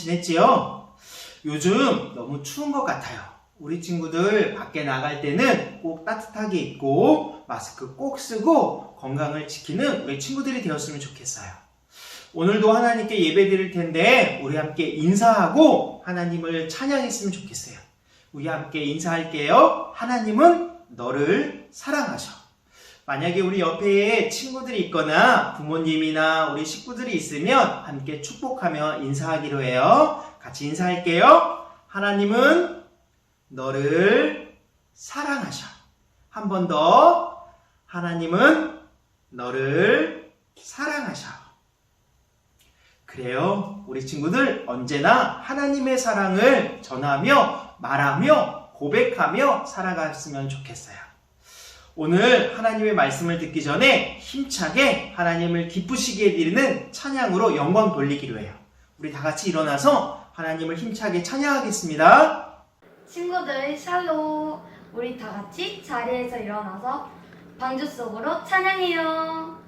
지냈지요? 요즘 너무 추운 것 같아요. 우리 친구들 밖에 나갈 때는 꼭 따뜻하게 입고 마스크 꼭 쓰고 건강을 지키는 우리 친구들이 되었으면 좋겠어요. 오늘도 하나님께 예배 드릴 텐데 우리 함께 인사하고 하나님을 찬양했으면 좋겠어요. 우리 함께 인사할게요. 하나님은 너를 사랑하셔. 만약에 우리 옆에 친구들이 있거나 부모님이나 우리 식구들이 있으면 함께 축복하며 인사하기로 해요. 같이 인사할게요. 하나님은 너를 사랑하셔. 한 번 더. 하나님은 너를 사랑하셔. 그래요. 우리 친구들 언제나 하나님의 사랑을 전하며 말하며 고백하며 살아갔으면 좋겠어요. 오늘 하나님의 말씀을 듣기 전에 힘차게 하나님을 기쁘시게 드리는 찬양으로 영광 돌리기로 해요. 우리 다 같이 일어나서 하나님을 힘차게 찬양하겠습니다. 친구들 샬롬 우리 다 같이 자리에서 일어나서 방주 속으로 찬양해요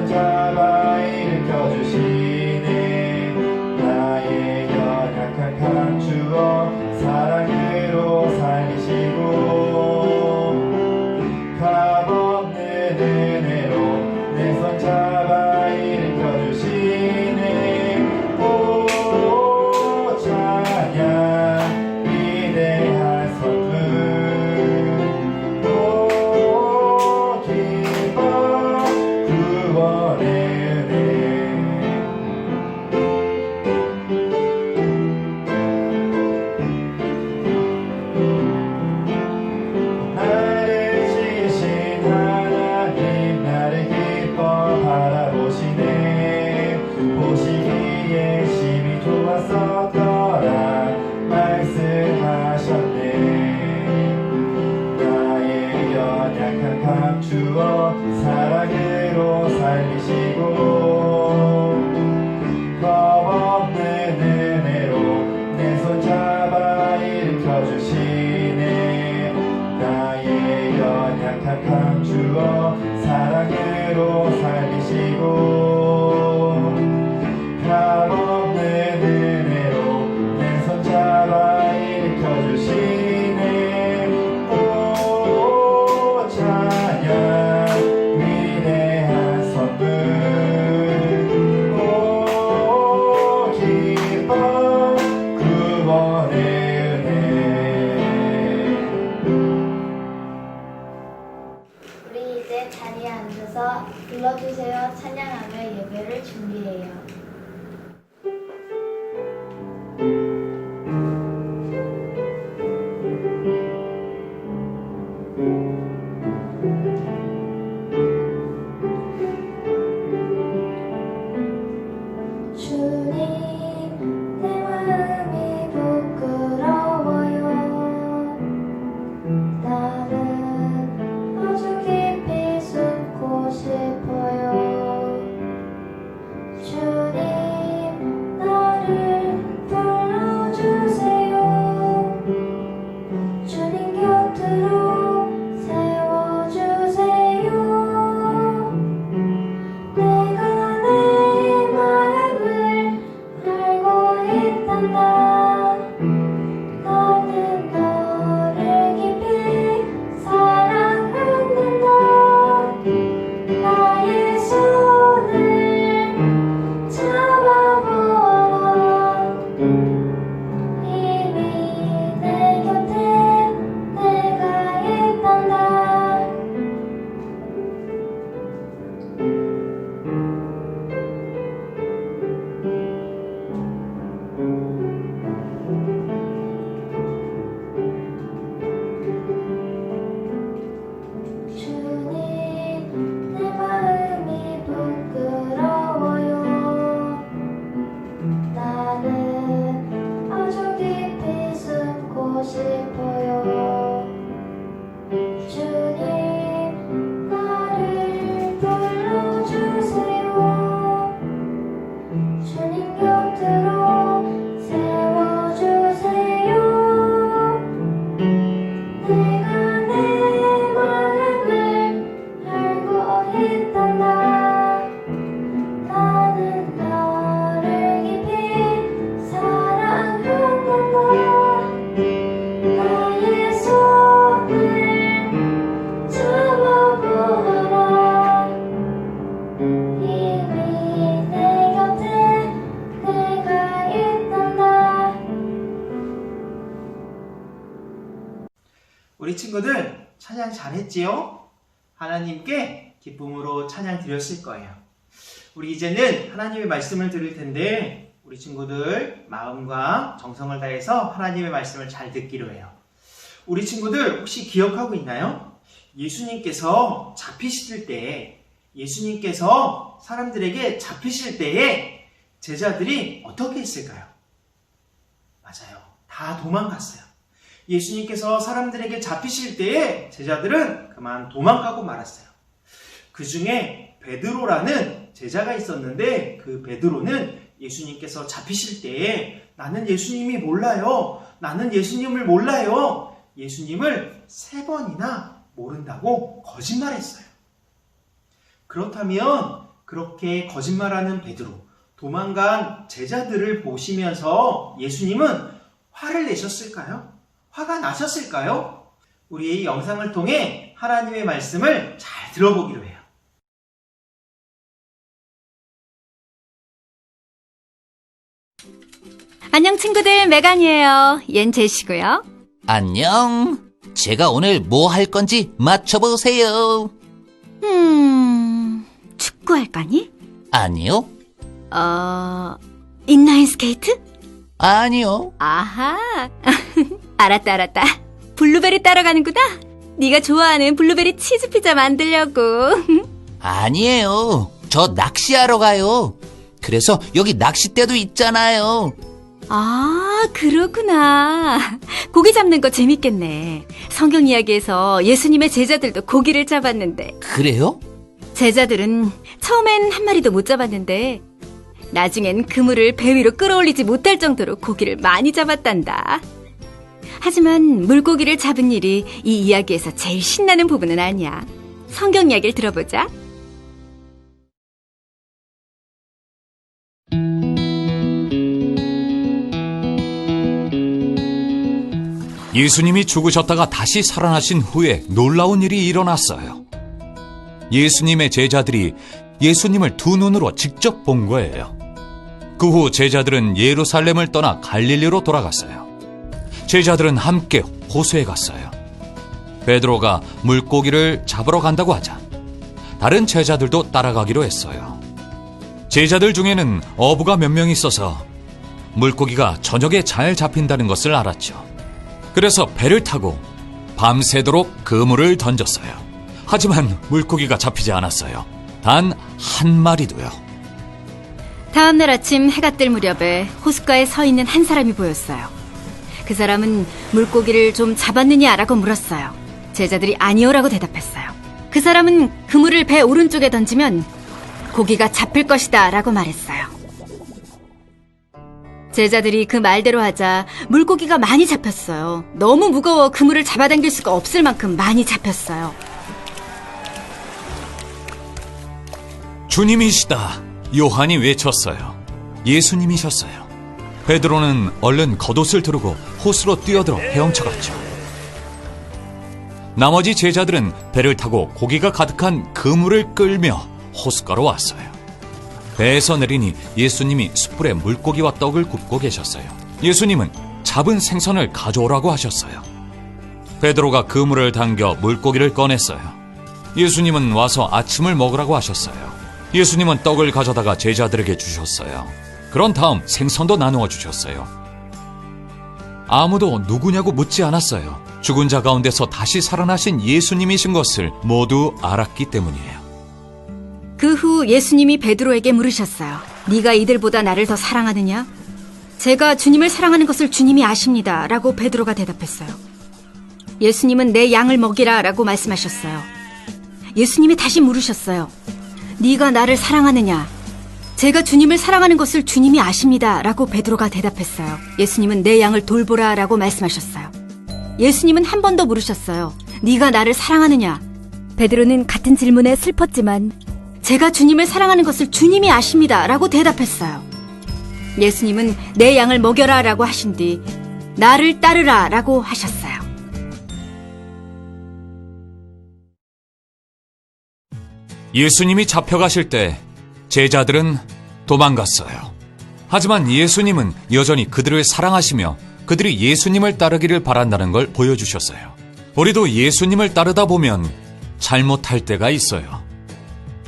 Raja. 친구들 찬양 잘했지요? 하나님께 기쁨으로 찬양 드렸을 거예요. 우리 이제는 하나님의 말씀을 들을 텐데 우리 친구들 마음과 정성을 다해서 하나님의 말씀을 잘 듣기로 해요. 우리 친구들 혹시 기억하고 있나요? 예수님께서 잡히실 때 예수님께서 사람들에게 잡히실 때에 제자들이 어떻게 했을까요? 맞아요. 다 도망갔어요. 예수님께서 사람들에게 잡히실 때에 제자들은 그만 도망가고 말았어요. 그 중에 베드로라는 제자가 있었는데 그 베드로는 예수님께서 잡히실 때에 나는 예수님이 몰라요. 나는 예수님을 몰라요. 예수님을 세 번이나 모른다고 거짓말했어요. 그렇다면 그렇게 거짓말하는 베드로, 도망간 제자들을 보시면서 예수님은 화를 내셨을까요? 화가 나셨을까요? 우리 이 영상을 통해 하나님의 말씀을 잘 들어보기로 해요. 안녕 친구들 메간이에요. 얜 제시고요. 안녕. 제가 오늘 뭐 할 건지 맞춰보세요. 음 축구 할 거니? 아니요. 어 인라인 스케이트? 아니요. 아하 알았다 알았다. 블루베리 따러 가는구나. 네가 좋아하는 블루베리 치즈 피자 만들려고. 아니에요. 저 낚시하러 가요. 그래서 여기 낚싯대도 있잖아요. 아 그렇구나. 고기 잡는 거 재밌겠네. 성경 이야기에서 예수님의 제자들도 고기를 잡았는데 그래요? 제자들은 처음엔 한 마리도 못 잡았는데 나중엔 그물을 배 위로 끌어올리지 못할 정도로 고기를 많이 잡았단다. 하지만 물고기를 잡은 일이 이 이야기에서 제일 신나는 부분은 아니야. 성경 이야기를 들어보자. 예수님이 죽으셨다가 다시 살아나신 후에 놀라운 일이 일어났어요. 예수님의 제자들이 예수님을 두 눈으로 직접 본 거예요. 그 후 제자들은 예루살렘을 떠나 갈릴리로 돌아갔어요. 제자들은 함께 호수에 갔어요. 베드로가 물고기를 잡으러 간다고 하자 다른 제자들도 따라가기로 했어요. 제자들 중에는 어부가 몇 명 있어서 물고기가 저녁에 잘 잡힌다는 것을 알았죠. 그래서 배를 타고 밤새도록 그물을 던졌어요. 하지만 물고기가 잡히지 않았어요. 단 한 마리도요. 다음 날 아침 해가 뜰 무렵에 호숫가에 서 있는 한 사람이 보였어요. 그 사람은 물고기를 좀 잡았느냐라고 물었어요. 제자들이 아니요라고 대답했어요. 그 사람은 그물을 배 오른쪽에 던지면 고기가 잡힐 것이다 라고 말했어요. 제자들이 그 말대로 하자 물고기가 많이 잡혔어요. 너무 무거워 그물을 잡아당길 수가 없을 만큼 많이 잡혔어요. 주님이시다. 요한이 외쳤어요. 예수님이셨어요. 베드로는 얼른 겉옷을 두르고 호수로 뛰어들어 헤엄쳐갔죠. 나머지 제자들은 배를 타고 고기가 가득한 그물을 끌며 호숫가로 왔어요. 배에서 내리니 예수님이 숯불에 물고기와 떡을 굽고 계셨어요. 예수님은 잡은 생선을 가져오라고 하셨어요. 베드로가 그물을 당겨 물고기를 꺼냈어요. 예수님은 와서 아침을 먹으라고 하셨어요. 예수님은 떡을 가져다가 제자들에게 주셨어요. 그런 다음 생선도 나누어 주셨어요. 아무도 누구냐고 묻지 않았어요. 죽은 자 가운데서 다시 살아나신 예수님이신 것을 모두 알았기 때문이에요. 그 후 예수님이 베드로에게 물으셨어요. 네가 이들보다 나를 더 사랑하느냐? 제가 주님을 사랑하는 것을 주님이 아십니다. 라고 베드로가 대답했어요. 예수님은 내 양을 먹이라 라고 말씀하셨어요. 예수님이 다시 물으셨어요. 네가 나를 사랑하느냐? 제가 주님을 사랑하는 것을 주님이 아십니다. 라고 베드로가 대답했어요. 예수님은 내 양을 돌보라 라고 말씀하셨어요. 예수님은 한 번 더 물으셨어요. 네가 나를 사랑하느냐? 베드로는 같은 질문에 슬펐지만 제가 주님을 사랑하는 것을 주님이 아십니다. 라고 대답했어요. 예수님은 내 양을 먹여라 라고 하신 뒤 나를 따르라 라고 하셨어요. 예수님이 잡혀가실 때 제자들은 도망갔어요. 하지만 예수님은 여전히 그들을 사랑하시며 그들이 예수님을 따르기를 바란다는 걸 보여주셨어요. 우리도 예수님을 따르다 보면 잘못할 때가 있어요.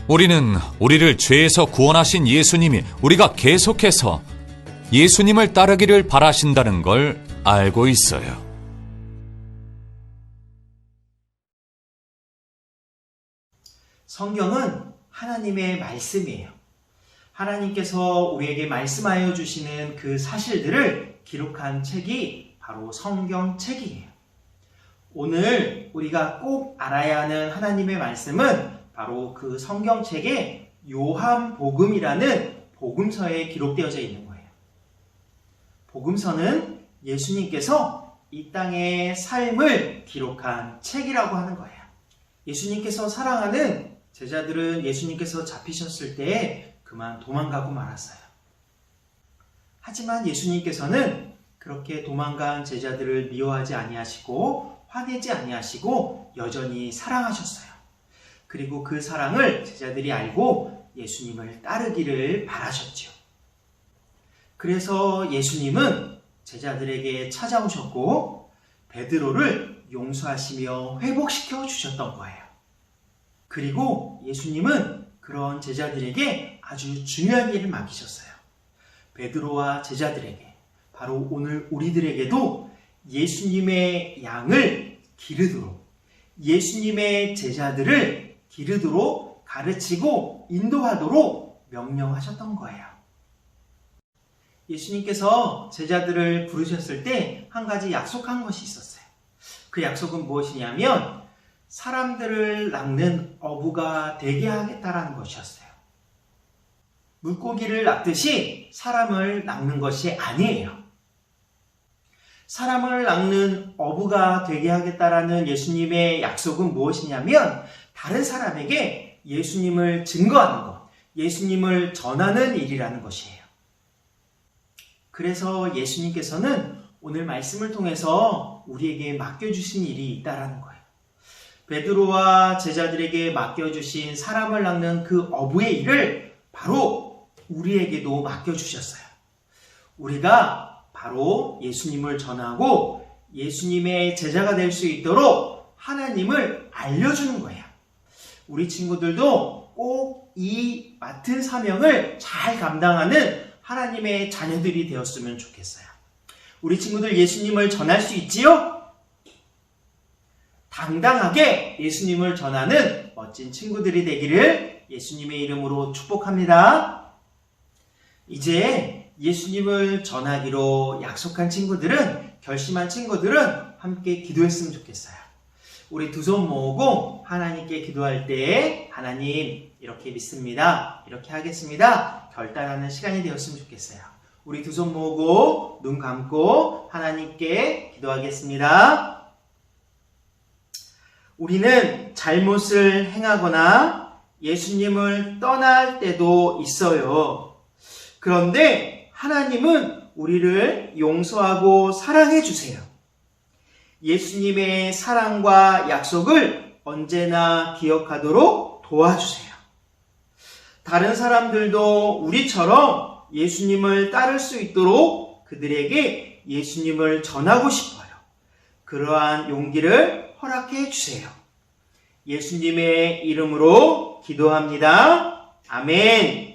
우리는 우리를 죄에서 구원하신 예수님이 우리가 계속해서 예수님을 따르기를 바라신다는 걸 알고 있어요. 성경은 하나님의 말씀이에요. 하나님께서 우리에게 말씀하여 주시는 그 사실들을 기록한 책이 바로 성경책이에요. 오늘 우리가 꼭 알아야 하는 하나님의 말씀은 바로 그 성경책의 요한복음이라는 복음서에 기록되어져 있는 거예요. 복음서는 예수님께서 이 땅의 삶을 기록한 책이라고 하는 거예요. 예수님께서 사랑하는 제자들은 예수님께서 잡히셨을 때 그만 도망가고 말았어요. 하지만 예수님께서는 그렇게 도망간 제자들을 미워하지 아니하시고 화내지 아니하시고 여전히 사랑하셨어요. 그리고 그 사랑을 제자들이 알고 예수님을 따르기를 바라셨죠. 그래서 예수님은 제자들에게 찾아오셨고 베드로를 용서하시며 회복시켜 주셨던 거예요. 그리고 예수님은 그런 제자들에게 아주 중요한 일을 맡기셨어요. 베드로와 제자들에게 바로 오늘 우리들에게도 예수님의 양을 기르도록 예수님의 제자들을 기르도록 가르치고 인도하도록 명령하셨던 거예요. 예수님께서 제자들을 부르셨을 때 한 가지 약속한 것이 있었어요. 그 약속은 무엇이냐면 사람들을 낚는 어부가 되게 하겠다라는 것이었어요. 물고기를 낚듯이 사람을 낚는 것이 아니에요. 사람을 낚는 어부가 되게 하겠다라는 예수님의 약속은 무엇이냐면 다른 사람에게 예수님을 증거하는 것, 예수님을 전하는 일이라는 것이에요. 그래서 예수님께서는 오늘 말씀을 통해서 우리에게 맡겨주신 일이 있다라는 거예요. 베드로와 제자들에게 맡겨주신 사람을 낚는 그 어부의 일을 바로 우리에게도 맡겨주셨어요. 우리가 바로 예수님을 전하고 예수님의 제자가 될 수 있도록 하나님을 알려주는 거예요. 우리 친구들도 꼭 이 맡은 사명을 잘 감당하는 하나님의 자녀들이 되었으면 좋겠어요. 우리 친구들 예수님을 전할 수 있지요? 당당하게 예수님을 전하는 멋진 친구들이 되기를 예수님의 이름으로 축복합니다. 이제 예수님을 전하기로 약속한 친구들은, 결심한 친구들은 함께 기도했으면 좋겠어요. 우리 두 손 모으고 하나님께 기도할 때, 하나님, 이렇게 믿습니다. 이렇게 하겠습니다. 결단하는 시간이 되었으면 좋겠어요. 우리 두 손 모으고, 눈 감고 하나님께 기도하겠습니다. 우리는 잘못을 행하거나 예수님을 떠날 때도 있어요. 그런데 하나님은 우리를 용서하고 사랑해 주세요. 예수님의 사랑과 약속을 언제나 기억하도록 도와주세요. 다른 사람들도 우리처럼 예수님을 따를 수 있도록 그들에게 예수님을 전하고 싶어요. 그러한 용기를 허락해 주세요. 예수님의 이름으로 기도합니다. 아멘.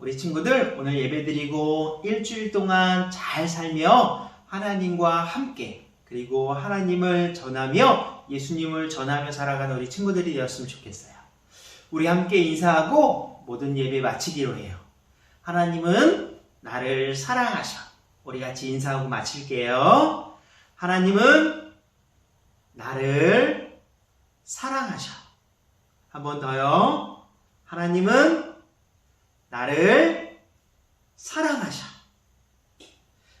우리 친구들, 오늘 예배 드리고 일주일 동안 잘 살며 하나님과 함께, 그리고 하나님을 전하며 예수님을 전하며 살아가는 우리 친구들이 되었으면 좋겠어요. 우리 함께 인사하고 모든 예배 마치기로 해요. 하나님은 나를 사랑하셔. 우리 같이 인사하고 마칠게요. 하나님은 나를 사랑하셔. 한 번 더요. 하나님은 나를 사랑하셔.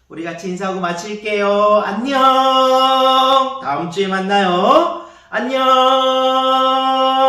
우리 같이 인사하고 마칠게요. 안녕. 다음 주에 만나요. 안녕.